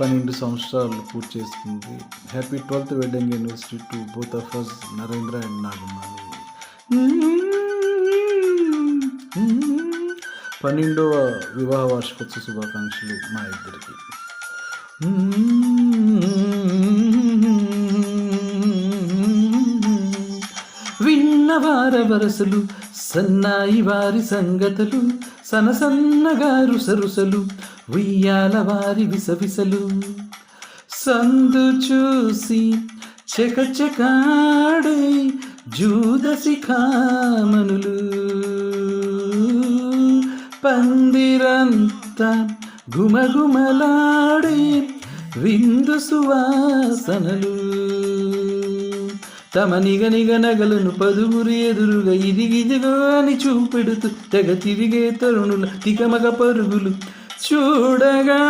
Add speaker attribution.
Speaker 1: పన్నెండు సంవత్సరాలు పూర్తి చేసుకుంది. Happy twelfth wedding anniversary to both of us Narendra and Nagamani పన్నెండవ వివాహ వార్షికోత్సవ శుభాకాంక్షలు మా ఇద్దరికి. విన్నవార వరసలు సన్నాయి వారి సంగతులు సనసన్నగారు సరుసలు ఉయ్యాల వారి విసవిసలు. సందు చూసి చకచకాడే జూదసి కామనులు. గుమగుమలాడే విందు సువాసనలు. తమ నిగ నిగ నగలను పదుగురు ఎదురుగా ఇదిగిదిగో అని చూపెడుతూ తెగ తిరిగే తరుణుల తికమగ పరుగులు చూడగా